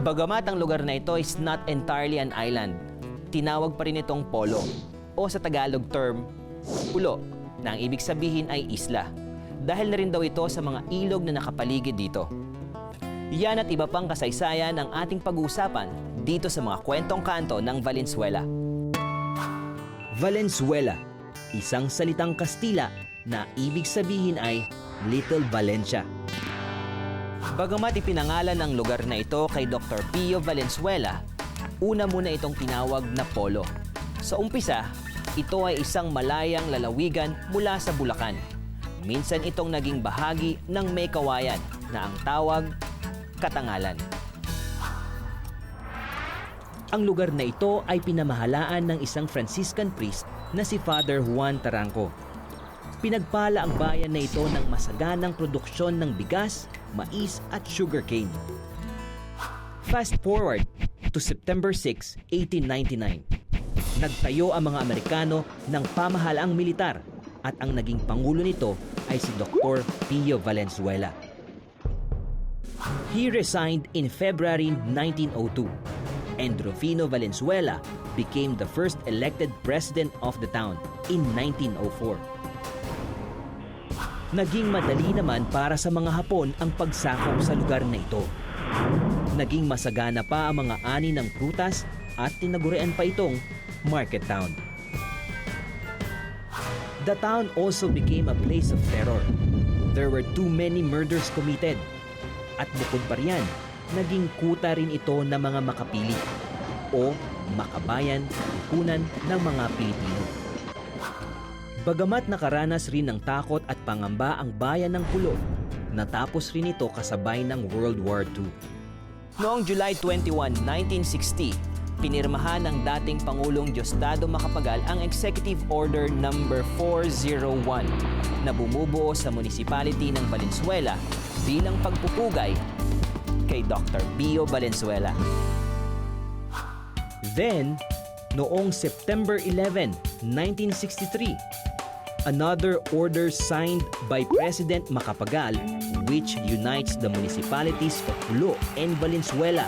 Bagamat ang lugar na ito is not entirely an island, tinawag pa rin itong polo o sa Tagalog term, pulo, na ang ibig sabihin ay isla. Dahil na rin daw ito sa mga ilog na nakapaligid dito. Yan at iba pang kasaysayan ang ating pag-uusapan dito sa mga kwentong kanto ng Valenzuela. Valenzuela, isang salitang Kastila na ibig sabihin ay Little Valencia. Bagamat ipinangalan ang lugar na ito kay Dr. Pio Valenzuela, una muna itong tinawag na Polo. Sa umpisa, ito ay isang malayang lalawigan mula sa Bulacan. Minsan itong naging bahagi ng May Kawayan na ang tawag Katangalan. Ang lugar na ito ay pinamahalaan ng isang Franciscan priest na si Father Juan Taranco. Pinagpala ang bayan na ito ng masaganang produksyon ng bigas, mais at sugarcane. Fast forward to September 6, 1899. Nagtayo ang mga Amerikano ng pamahalaang militar at ang naging pangulo nito ay si Dr. Pio Valenzuela. He resigned in February 1902 and Rufino Valenzuela became the first elected president of the town in 1904. Naging madali naman para sa mga Hapon ang pagsakop sa lugar na ito. Naging masagana pa ang mga ani ng prutas at tinagurian pa itong market town. The town also became a place of terror. There were too many murders committed. At bukod pa riyan, naging kuta rin ito ng mga makapili o makabayan kunan ng mga Pilipino. Bagamat nakaranas rin ng takot at pangamba ang bayan ng Pulo, natapos rin ito kasabay ng World War II. Noong July 21, 1960, pinirmahan ng dating Pangulong Diosdado Macapagal ang Executive Order No. 401 na bumubuo sa municipality ng Valenzuela bilang pagpupugay kay Dr. Pio Valenzuela. Then, noong September 11, 1963, another order signed by President Macapagal which unites the municipalities of Pulo and Valenzuela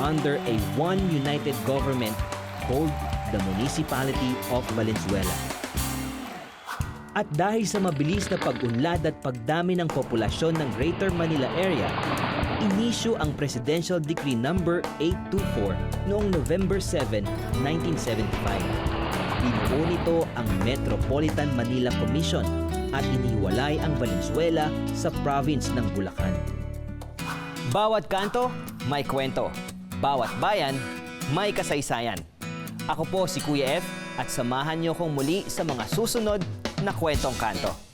under a one united government called the Municipality of Valenzuela. At dahil sa mabilis na pag-unlad at pagdami ng populasyon ng Greater Manila area, inisyu ang Presidential Decree Number 824 noong November 7, 1975. Binuo nito ang Metropolitan Manila Commission at iniwalay ang Valenzuela sa province ng Bulacan. Bawat kanto, may kwento. Bawat bayan, may kasaysayan. Ako po si Kuya F at samahan niyo kong muli sa mga susunod na kwentong kanto.